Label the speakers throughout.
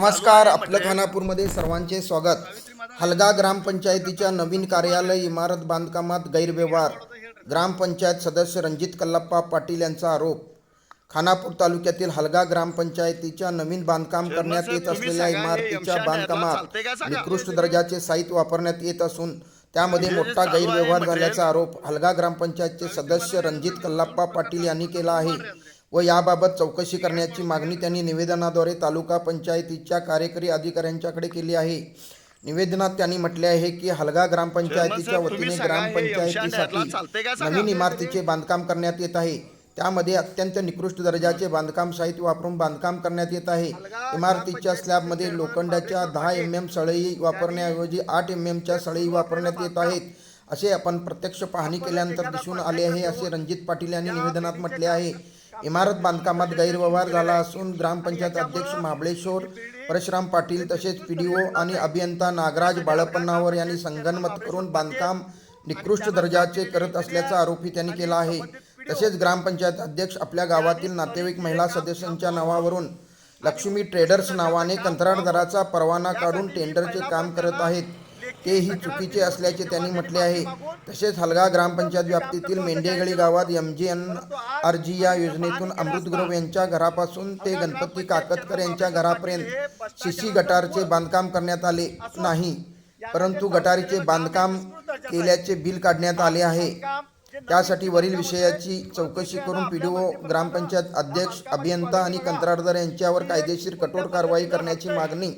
Speaker 1: नमस्कार आपलं खानापूरमध्ये सर्वांचे स्वागत. हलगा ग्रामपंचायतीच्या नवीन कार्यालय इमारत बांधकामात गैरव्यवहार. ग्रामपंचायत सदस्य रणजित कल्लप्पा पाटील यांचा आरोप. खानापूर तालुक्यातील हलगा ग्रामपंचायतीच्या नवीन बांधकाम करण्यात येत असलेल्या इमारतीच्या बांधकामात निकृष्ट दर्जाचे साहित्य वापरण्यात येत असून त्यामध्ये मोठा गैरव्यवहार झाल्याचा आरोप हलगा ग्रामपंचायतचे सदस्य रणजित कल्लाप्पा पाटील यांनी केला आहे. व याबाबत चौकशी करण्याची मागणी त्यांनी निवेदनाद्वारे तालुका पंचायतीच्या कार्यकारी अधिकाऱ्यांच्याकडे केली आहे. निवेदनात त्यांनी म्हटले आहे की हलगा ग्रामपंचायतीच्या वतीने ग्रामपंचायतीसाठी नवीन इमारतीचे बांधकाम करण्यात येत आहे. त्यामध्ये अत्यंत निकृष्ट दर्जाचे बांधकाम साहित्य वापरून बांधकाम करण्यात येत आहे. इमारतीच्या स्लॅबमध्ये लोखंडाच्या दहा एम एम सळई वापरण्याऐवजी आठ एम एमच्या सळई वापरण्यात येत आहेत. असे आपण प्रत्यक्ष पाहणी केल्यानंतर दिसून आले आहे असे रणजित पाटील यांनी निवेदनात म्हटले आहे. इमारत बांधकामात गैरव्यवहार झाला असून ग्रामपंचायत अध्यक्ष महाबळेश्वर परशुराम पाटील तसेच पी डी ओ आणि अभियंता नागराज बाळपन्नावर यांनी संगनमत करून बांधकाम निकृष्ट दर्जाचे करत असल्याचा आरोपही त्यांनी केला आहे. तसेच ग्रामपंचायत अध्यक्ष आपल्या गावातील नातेवाईक महिला सदस्यांच्या नावावरून लक्ष्मी ट्रेडर्स नावाने कंत्राटदाराचा परवाना काढून टेंडरचे काम करत आहेत. तेही चुकीचे असल्याचे त्यांनी म्हटले आहे. तसेच हलगा ग्रामपंचायत व्याप्तीतील मेंढेगळी गावात M G N R G या योजनेतून अमृतग्रव यांच्या घरापासून ते गणपती काकतकर यांच्या घरापर्यंत शिशी गटारचे बांधकाम करण्यात आले नाही. परंतु गटारीचे बांधकाम केल्याचे बिल काढण्यात आले आहे. त्यासाठी वरील विषयाची चौकशी करून पीडीओ ग्रामपंचायत अध्यक्ष अभियंता आणि कंत्राटदार यांच्यावर कायदेशीर कठोर कारवाई करण्याची मागणी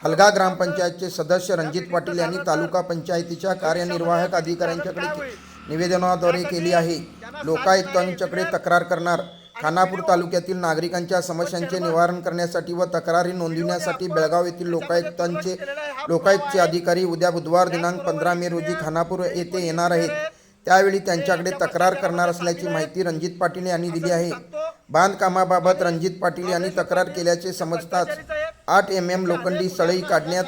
Speaker 1: हलगा ग्रामपंचायतचे सदस्य रणजित पाटील यांनी तालुका पंचायतीच्या कार्यनिर्वाहक अधिकाऱ्यांच्याकडे निवेदनाद्वारे केली आहे. लोकायुक्तांच्याकडे तक्रार करणार. खानापूर तालुक्यातील नागरिकांच्या समस्यांचे निवारण करण्यासाठी व तक्रारी नोंदविण्यासाठी बेळगाव येथील लोकायुक्तांचे लोकायुक्तचे अधिकारी उद्या बुधवार दिनांक पंधरा मे रोजी खानापूर येथे येणार आहेत. त्यावेळी त्यांच्याकडे तक्रार करणार असल्याची माहिती रणजित पाटील यांनी दिली आहे. बांधकामाबाबत रणजित पाटील यांनी तक्रार केल्याचे समजताच आठ एम एम लोखंडी सळई काढण्यात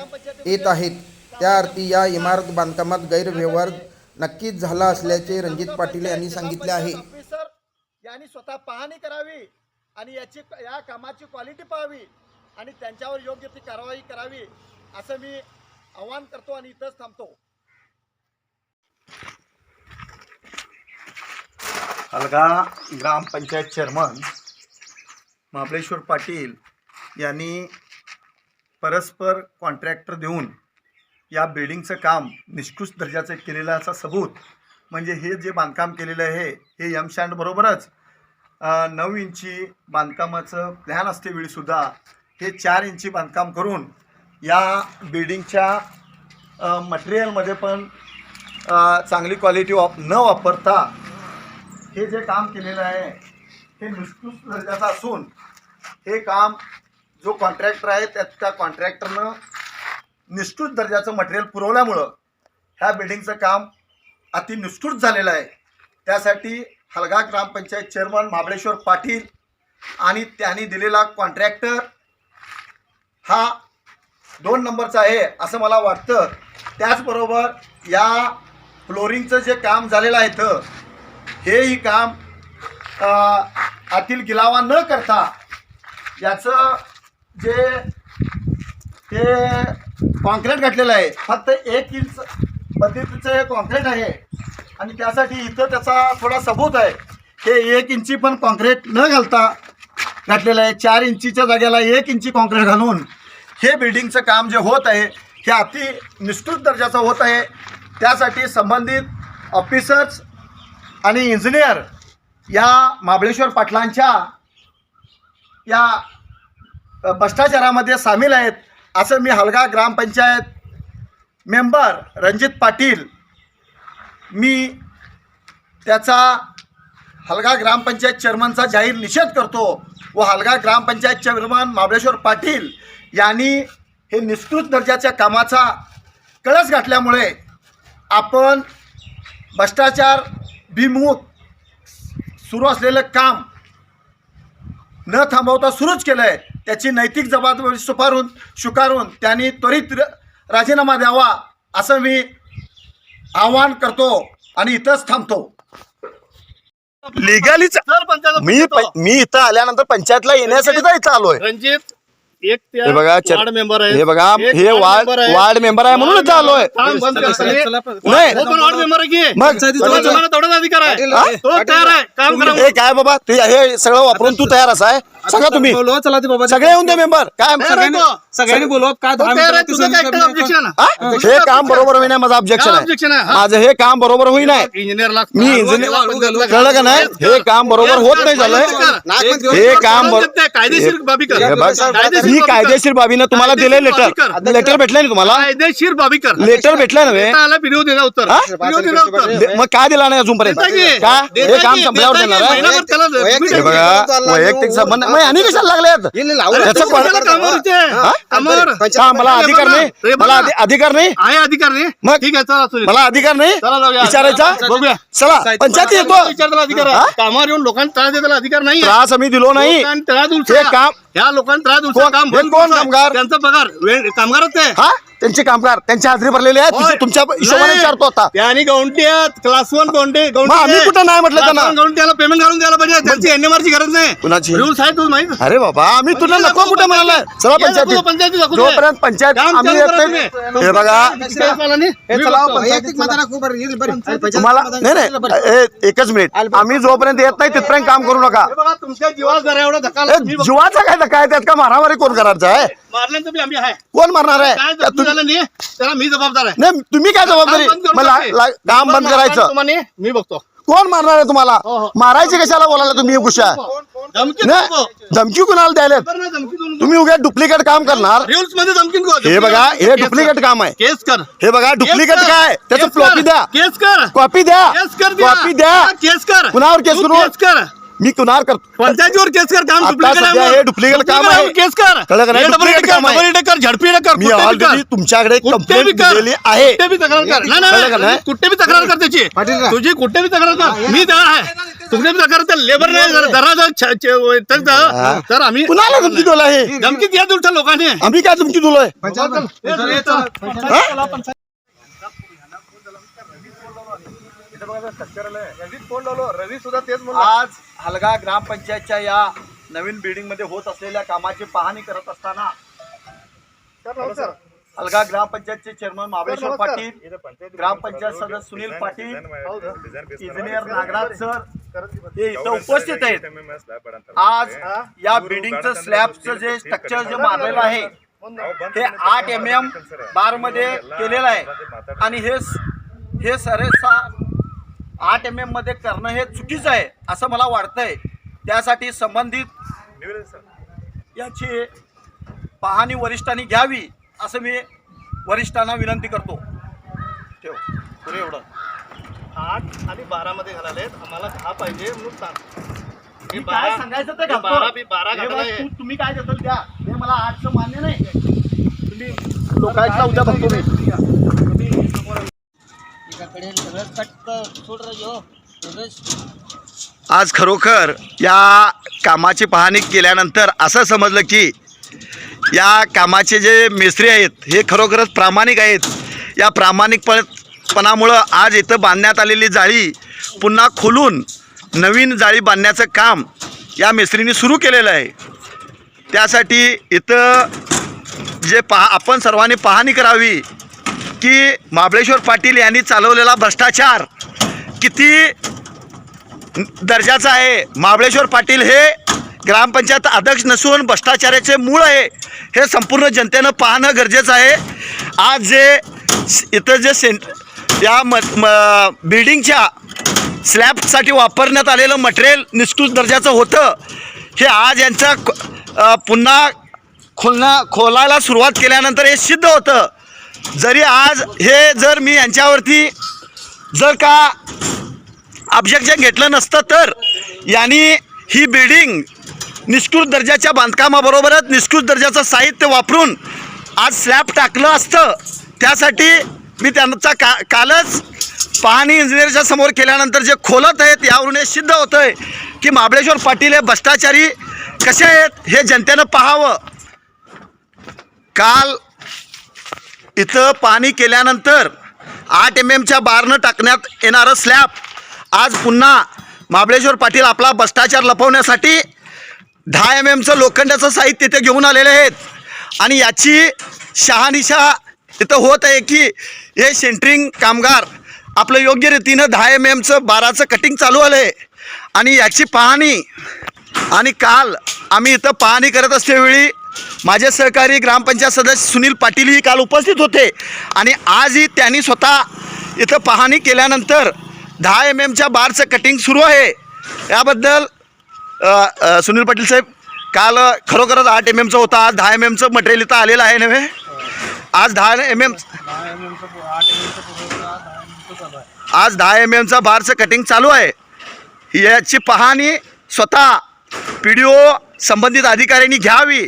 Speaker 1: येत आहेत. त्या अर्थी या इमारत बांधकामात गैरव्यवहार नक्कीच झाला असल्याचे रणजित पाटील यांनी सांगितले आहे.
Speaker 2: यांनी स्वतः पाहणी करावी आणि याची या कामाची क्वालिटी पाहावी आणि त्यांच्यावर योग्य ती कारवाई करावी असं मी आवाहन करतो आणि इथंच थांबतो.
Speaker 3: हलगा ग्रामपंचायत चेअरमन महाबळेश्वर पाटील यांनी परस्पर कॉन्ट्रॅक्टर देऊन या बिल्डिंगचं काम निष्कृष्ट दर्जाचं केलेलं असा सबूत म्हणजे हे जे बांधकाम केलेलं आहे हे यमशांडबरोबरच नऊ इंची बांधकामाचं प्लॅन असते वेळीसुद्धा. हे चार इंची बांधकाम करून या बिल्डिंगच्या मटेरियलमध्ये पण चांगली क्वालिटी वाप न वापरता हे जे काम केलेलं आहे हे निष्कृष्ट दर्जाचं असून हे काम जो कॉन्ट्रॅक्टर आहे त्या त्या कॉन्ट्रॅक्टरनं निष्कृष्ट दर्जाचं मटेरियल पुरवल्यामुळं ह्या बिल्डिंगचं काम अति निष्कृष्ट झालेलं आहे. त्यासाठी हलगा ग्रामपंचायत चेअरमन महाबळेश्वर पाटील आणि त्यांनी दिलेला कॉन्ट्रॅक्टर हा दोन नंबरचा आहे असं मला वाटतं. त्याचबरोबर या फ्लोरिंगचं जे काम झालेलं आहे तर हेही काम आतील गिलावा न करता याचं जे ते कॉन्क्रीट घातलेलं आहे फक्त एक इंच पद्धतीचं हे कॉन्क्रीट आहे. आणि त्यासाठी इथं त्याचा थोडा सबूत आहे. हे एक इंची पण कॉन्क्रीट न घालता घातलेलं आहे. चार इंचीच्या जागेला एक इंची कॉन्क्रीट घालून हे बिल्डिंगचं काम जे होत आहे हे अति निष्कृत दर्जाचं होत आहे. त्यासाठी संबंधित ऑफिसर्स आणि इंजिनियर या महाबळेश्वर पाटलांच्या या भ्रष्टाचारामध्ये सामील आहेत असं मी हलगा ग्रामपंचायत मेंबर रणजित पाटील मी त्याचा हलगा ग्रामपंचायत चेअरमनचा जाहीर निषेध करतो व हलगा ग्रामपंचायत चेअरमन महाबळेश्वर पाटील यांनी हे निष्कृत दर्जाच्या कामाचा कळस गाठल्यामुळे आपण भ्रष्टाचार विमुख सुरू असलेलं काम न थांबवता सुरूच केलं आहे त्याची नैतिक जबाबदारी स्वीकारून स्वीकारून त्यांनी त्वरित राजीनामा द्यावा असं मी आवाहन करतो आणि इथंच थांबतो.
Speaker 4: लिगलीच
Speaker 2: सरपंचाचा
Speaker 4: मी मी इथं आल्यानंतर पंचायतला येण्यासाठी तर इथं आलोय.
Speaker 2: रणजित
Speaker 4: एक
Speaker 3: हे बघा चर-
Speaker 4: वार्ड मेंबर आहे
Speaker 3: हे बघा
Speaker 4: एक
Speaker 3: हे वार्ड. वार्ड मेंबर आहे म्हणूनच आलोय.
Speaker 4: काम बंद करताना-
Speaker 3: नाही.
Speaker 4: हो पण वार्ड मेंबर आहे की?
Speaker 3: मग
Speaker 4: तो तुम्हाला तेवढाच अधिकार आहे.
Speaker 3: हा?
Speaker 4: तो तयार आहे. काम करा.
Speaker 3: हे काय बाबा ते हे सगळं वापरून तू तयार असा आहे सांगा तुम्ही.
Speaker 5: बोलवा चला ते बाबा
Speaker 3: सगळे येऊन दे मेंबर. काय
Speaker 4: तो.
Speaker 5: सगळ्यांनी बोलवा काय
Speaker 4: तो
Speaker 5: दहा
Speaker 4: तयार आहे
Speaker 5: मिनिटं
Speaker 4: तुझं काय एकटं ऑब्जेक्शन
Speaker 3: हा? हे? काम बरोबर होईना माझं ऑब्जेक्शन
Speaker 4: काय
Speaker 3: आहे.
Speaker 4: objection आहे? हा?
Speaker 3: माझं हे काम बरोबर होईना.
Speaker 4: इंजिनियरला
Speaker 3: मी इंजिनियर कळलं का नाही? हे काम बरोबर होत नाही झालंय. हे काम बरोबर
Speaker 4: कायदेशीर बाबी कर
Speaker 3: हे बघ,
Speaker 4: कायदेशीर
Speaker 3: मी
Speaker 4: बाबी कर.
Speaker 3: कायदेशीर बाबीनं तुम्हाला दिले लेटर. लेटर भेटलंय ना तुम्हाला
Speaker 4: कायदेशीर बाबी कर
Speaker 3: लेटर भेटलंय नव्हे
Speaker 4: देता आला व्हिडिओ दिला उत्तर
Speaker 3: हा?
Speaker 4: व्हिडिओ दिला उत्तर
Speaker 3: दे- मग काय दिला नाही अजूनपर्यंत
Speaker 4: देता की?
Speaker 3: का
Speaker 4: देता
Speaker 3: हे काम
Speaker 4: की?
Speaker 3: संपल्यावर
Speaker 4: देता की?
Speaker 3: देणार आहे
Speaker 4: महिनाभर त्याला
Speaker 3: हे बघा वैयक्तिक संबंध मग आणि कशाला लागले
Speaker 4: अरे
Speaker 3: याचं
Speaker 4: तू
Speaker 3: कोण-
Speaker 4: कशाला कामावर इथे?
Speaker 3: हा?
Speaker 4: कामावर.
Speaker 3: का मला अधिकार नाही. मला अधि- अधिकार नाही
Speaker 4: आहे अधिकार नाही
Speaker 3: मग?
Speaker 4: ठीक आहे चला सुनील.
Speaker 3: मला अधिकार नाही
Speaker 4: चला जाऊया.
Speaker 3: विचारायचा
Speaker 4: बघूया
Speaker 3: चला पंचायती येतो
Speaker 4: अधिकार
Speaker 3: हा?
Speaker 4: आहे कामावर येऊन लोकांना त्रास द्यायला अधिकार नाही
Speaker 3: त्रास आम्ही दिलो नाही
Speaker 4: लोकांना त्रास
Speaker 3: हे. काम
Speaker 4: ह्या लोकांना त्रास उलसा
Speaker 3: कोण-
Speaker 4: काम बंद
Speaker 3: कोण. कामगार?
Speaker 4: त्यांचा पगार वेळ कामगारच आहे
Speaker 3: हा त्यांचे कामगार त्यांची हाजरी भरलेली आहे तुमच्या हिशोबाने
Speaker 4: नाही.
Speaker 3: विचारतो आता.
Speaker 4: त्यांनी गौंटी आहेत. क्लास वन गौंटी
Speaker 3: मग आम्ही कुठं नाही म्हटलं त्यांना?
Speaker 4: गौंटीला पेमेंट घालून द्यायला पाहिजे. त्यांची एनएमआर ची गरज नाही.
Speaker 3: कुणाची?
Speaker 4: रूल्स आहे तुझं माहीत.
Speaker 3: अरे बाबा आम्ही तुला नको कुठे चला
Speaker 4: ये नको,
Speaker 3: पंचायती
Speaker 4: दे.
Speaker 3: जोपर्यंत पंचायत
Speaker 4: काम
Speaker 3: आम्ही
Speaker 4: चालू करा
Speaker 3: येतोय
Speaker 4: तुम्ही.
Speaker 3: हे बघा.
Speaker 4: नाही? बघतो.
Speaker 3: तुम्हाला नाही नाही. ए- एकच मिनिट. आम्ही जोपर्यंत येत नाही तिथपर्यंत काम करू नका.
Speaker 4: हे बघा तुमच्या जीवाला जरा एवढा धक्का
Speaker 3: ए,
Speaker 4: लागला. मी बघतो.
Speaker 3: जीवाचा काय धक्का आहे? त्यात का मारामारी कोण करायचं आहे?
Speaker 4: मारल्यानंतर बी आम्ही आहे.
Speaker 3: कोण मारणार आहे?
Speaker 4: काय झालं नाही. त्याला मी जबाबदार आहे.
Speaker 3: नाही तुम्ही काय जबाबदारी
Speaker 4: काम बंद करून
Speaker 3: मला
Speaker 4: टाकते.
Speaker 3: ला- काम बंद करायचं.
Speaker 4: तुम्हाला? मी बघतो.
Speaker 3: कोण मारणार आहे तुम्हाला?
Speaker 4: हो, हो.
Speaker 3: मारायचे कशाला बोलायला तुम्ही गुशा
Speaker 4: धमकी
Speaker 3: नाही धमकी कुणाला द्यायला तुम्ही उद्या डुप्लिकेट काम करणार.
Speaker 4: रूल्समध्ये धमकी नको.
Speaker 3: हे बघा हे
Speaker 4: केस
Speaker 3: डुप्लिकेट. काम आहे.
Speaker 4: केस कर.
Speaker 3: हे बघा डुप्लिकेट
Speaker 4: केस कर.
Speaker 3: काय? त्याचं
Speaker 4: केस
Speaker 3: फ्लॉपी
Speaker 4: कर.
Speaker 3: द्या.
Speaker 4: केस कर.
Speaker 3: कॉपी द्या.
Speaker 4: केस कर द्या.
Speaker 3: कॉपी द्या.
Speaker 4: हा, केस कर.
Speaker 3: कुणावर केस
Speaker 4: तू
Speaker 3: करू?
Speaker 4: केस कर.
Speaker 3: मी कुणावर करतो?
Speaker 4: पंचायतीवर केस कर काम
Speaker 3: आता
Speaker 4: डुप्लिकेट आहे
Speaker 3: हे डुप्लिकेट काम आहे.
Speaker 4: केस कर.
Speaker 3: कळलं का नाही?
Speaker 4: हे डबल
Speaker 3: डुप्लिकेट काम आहे.
Speaker 4: डबल कर झडपी कर
Speaker 3: मी
Speaker 4: कुठे बी
Speaker 3: ऑलरेडी
Speaker 4: कर.
Speaker 3: तुमच्याकडे
Speaker 4: कुठे बी
Speaker 3: कंप्लेंट
Speaker 4: कर.
Speaker 3: दिलेली आहे.
Speaker 4: कुठे बी तक्रार कर. नाही,
Speaker 3: कळलं का
Speaker 4: नाही.
Speaker 3: नाही?
Speaker 4: नाही कुठे बी तक्रार कर त्याची. तुझी कुठे बी तक्रार कर. मी तयार आहे. कुठे बी तक्रार कर लेबर नाही जर दरा जर छ- छ- तर- तर- तर आम्ही
Speaker 3: कुणाला धमकी दिला हे
Speaker 4: धमकी द्या तुमच्या लोकांनी.
Speaker 3: आम्ही काय
Speaker 6: रवी सुद्धा तेच आज हलगा ग्रामपंचायतच्या या नवीन बिल्डिंगमध्ये होत असलेल्या कामाची पाहणी करत असताना हलगा ग्रामपंचायतचे चेअरमन महाबळेश्वर पाटील ग्रामपंचायत सदस्य सुनील पाटील इंजिनियर नागराज सर हे इथं उपस्थित आहेत. आज या बिल्डिंगचं स्लॅबचं जे स्ट्रक्चर जे मारलेलं आहे हे आठ एम एम बारमध्ये केलेलं आहे. आणि हे हे सरेसा आठ एम एममध्ये करणं हे चुकीचं आहे असं मला वाटतंय. त्यासाठी संबंधित याची पाहणी वरिष्ठांनी घ्यावी असं मी वरिष्ठांना विनंती करतो. ठेव. पुरे एवढं.
Speaker 4: आठ आणि बारा मध्ये घालायला आम्हाला दहा पाहिजे म्हणून सांग
Speaker 6: मी काय सांगायचं ते घालतो.
Speaker 4: बारा बी बारा
Speaker 6: हे
Speaker 4: घालायला
Speaker 6: बघा,
Speaker 4: आहे.
Speaker 6: तू- तुम्ही काय देताल द्या. हे मला आजचं मान्य नाही. तुम्ही लोकांचा उद्या बघतो मी.
Speaker 3: आज खरोखर या कामाची पाहणी केल्यानंतर असं समजलं की या कामाचे जे मेस्त्री आहेत हे खरोखरच प्रामाणिक आहेत. या प्रामाणिकपणामुळं आज इथं बांधण्यात आलेली जाळी पुन्हा खोलून नवीन जाळी बांधण्याचं काम या मेस्त्रीने सुरू केलेलं आहे. त्यासाठी इथं जे पहा आपण सर्वांनी पाहणी करावी. की महाबळेश्वर पाटील यांनी चालवलेला भ्रष्टाचार किती दर्जाचा आहे. महाबळेश्वर पाटील हे ग्रामपंचायत अध्यक्ष नसून भ्रष्टाचाराचे मूळ आहे. हे संपूर्ण जनतेनं पाहणं गरजेचं आहे. आज जे इथं जे सेंट या म म बिल्डिंगच्या स्लॅबसाठी वापरण्यात आलेलं मटेरियल निष्कृत दर्जाचं होतं. हे आज यांचा पुन्हा खोलणं खोलायला सुरुवात केल्यानंतर हे सिद्ध होतं. जरी आज हे जर मी यांच्यावरती जर का ऑब्जेक्शन घेतलं नसतं तर यांनी ही बिल्डिंग निष्कृत दर्जाच्या बांधकामाबरोबरच निष्कृत दर्जाचं साहित्य वापरून आज स्लॅब टाकलं असतं. त्यासाठी मी त्यांचा का कालच पाहणी इंजिनियरच्या समोर केल्यानंतर जे खोलत आहेत यावरून हे सिद्ध होतं आहे की महाबळेश्वर पाटील हे भ्रष्टाचारी कसे आहेत हे जनतेनं पाहावं. काल इथं पाणी केल्यानंतर आठ एम एमच्या बारनं टाकण्यात येणारं स्लॅब आज पुन्हा महाबळेश्वर पाटील आपला भ्रष्टाचार लपवण्यासाठी दहा एम एमचं लोखंडाचं साहित्य तिथे घेऊन आलेले आहेत.
Speaker 4: आणि याची शहानिशा इथं होत आहे की हे सेंटरिंग कामगार आपलं योग्य रीतीनं दहा एम एमचं बाराचं कटिंग चालू आलं आहे आणि याची पाहणी आणि काल आम्ही इथं पाहणी करत असतेवेळी माझे सहकारी ग्रामपंचायत सदस्य सुनील पाटीलही काल उपस्थित होते आणि आजही त्यांनी स्वतः इथं पाहणी केल्यानंतर दहा एम एमच्या बारचं कटिंग सुरू आहे. याबद्दल सुनील पाटील साहेब काल खरोखरच आठ एम एमचं होतं आज दहा एम एमचं मटेरियल इथं आलेलं आहे नव्हे? आज दहा एम एम आज दहा एम एमचं बारचं कटिंग चालू आहे. याची पाहणी स्वतः पी डी ओ संबंधित अधिकाऱ्यांनी घ्यावी.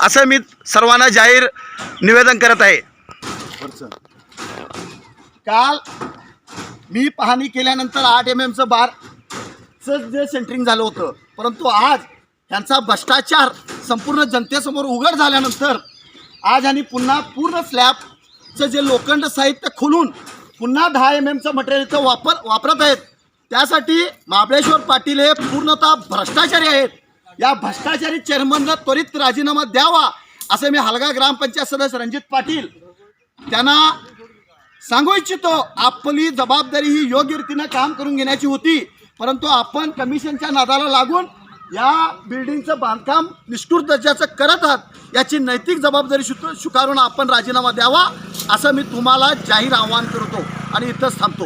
Speaker 4: असं मी सर्वांना जाहीर निवेदन करत आहे.
Speaker 3: काल मी पाहणी केल्यानंतर आठ एम एमचं बारचं जे सेंटरिंग झालं होतं. परंतु आज त्यांचा भ्रष्टाचार संपूर्ण जनतेसमोर उघड झाल्यानंतर आज आणि पुन्हा पूर्ण स्लॅबचं जे लोखंड साहित्य खोलून पुन्हा दहा एम एमचं मटेरियल इथं वापर वापरत आहेत. त्यासाठी महाबळेश्वर पाटील हे पूर्णतः भ्रष्टाचारी आहेत. या भ्रष्टाचारी चेअरमनला त्वरित राजीनामा द्यावा असं मी हलगा ग्रामपंचायत सदस्य रणजित पाटील त्यांना सांगू इच्छितो आपली जबाबदारी ही योग्य रीतीनं काम करून घेण्याची होती परंतु आपण कमिशनच्या नादाला लागून या बिल्डिंगचं बांधकाम निष्ठुर दर्जाचं करत आहात याची नैतिक जबाबदारी स्वीक- स्वीकारून आपण राजीनामा द्यावा असं मी तुम्हाला जाहीर आवाहन करतो आणि इथंच थांबतो.